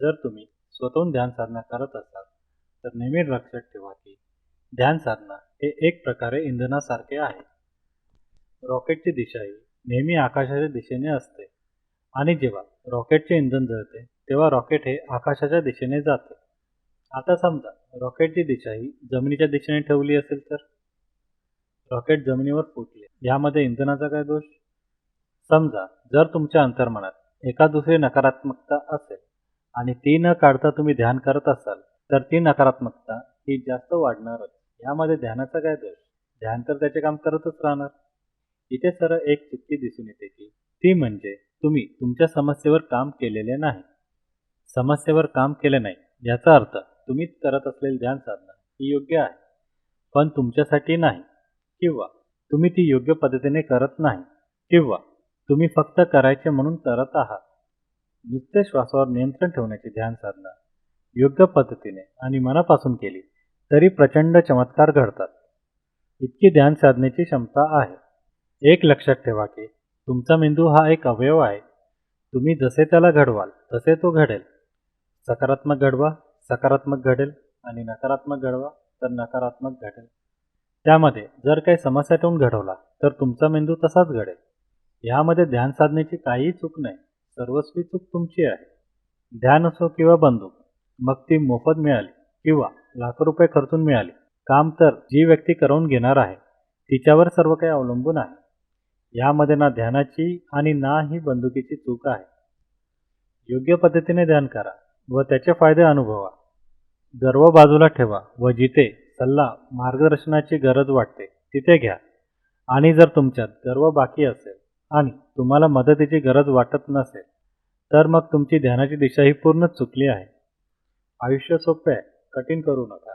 जर तुम्ही स्वतःहून ध्यान साधना करत असाल तर नेहमी लक्षात ठेवा की ध्यान साधना हे एक प्रकारे इंधनासारखे आहे. रॉकेटची दिशा ही नेहमी आकाशाच्या दिशेने असते आणि जेव्हा रॉकेटचे इंधन जळते तेव्हा रॉकेट हे आकाशाच्या दिशेने जाते. आता समजा रॉकेटची दिशा ही जमिनीच्या दिशेने ठेवली असेल तर? रॉकेट जमिनीवर फुटले यामध्ये इंधनाचा काय दोष? समजा जर तुमच्या अंतर्मनात एका दुसरी नकारात्मकता असेल आणि ती न काढता तुम्ही ध्यान करत असाल तर ती नकारात्मकता ही जास्त वाढणारच. यामध्ये ध्यानाचा काय दोष? ध्यान तर त्याचे काम करतच राहणार. इथे सरळ एक चुकी दिसून येते की ती म्हणजे तुम्ही तुमच्या समस्येवर काम केलेले नाही. समस्येवर काम केले नाही याचा अर्थ तुम्ही करत असलेली ध्यान साधना ही योग्य आहे. पण तुमच्यासाठी नाही किंवा तुम्ही ती योग्य पद्धतीने करत नाही किंवा तुम्ही फक्त करायचे म्हणून करत आहात. नुसते श्वासावर नियंत्रण ठेवण्याची ध्यान साधना योग्य पद्धतीने आणि मनापासून केली तरी प्रचंड चमत्कार घडतात. इतकी ध्यान साधण्याची क्षमता आहे. एक लक्षात ठेवा की तुमचा मेंदू हा एक अवयव आहे. तुम्ही जसे त्याला घडवाल तसे तो घडेल. सकारात्मक घडवा सकारात्मक घडेल आणि नकारात्मक घडवा तर नकारात्मक घडेल. त्यामध्ये जर काही समस्या ठेवून घडवला तर तुमचा मेंदू तसाच घडेल. यामध्ये ध्यान साधण्याची काहीही चूक नाही. सर्वस्वी चूक तुमची आहे. ध्यान असो किंवा बंदूक हो. मग ती मोफत मिळाली किंवा लाखो रुपये खर्चून मिळाली. काम तर जी व्यक्ती करवून घेणार आहे तिच्यावर सर्व काही अवलंबून आहे. यामध्ये ना ध्यानाची आणि ना ही बंदुकीची चूक आहे. योग्य पद्धतीने ध्यान करा व त्याचे फायदे अनुभवा. गर्व बाजूला ठेवा व जिथे सल्ला मार्गदर्शनाची गरज वाटते तिथे घ्या. आणि जर तुमच्यात गर्व बाकी असेल आणि तुम्हाला मदतीची गरज वाटत नसेल तर मग तुमची ध्यानाची दिशा ही पूर्ण चुकली आहे. आयुष्य सोपे आहे कठीण करू नका.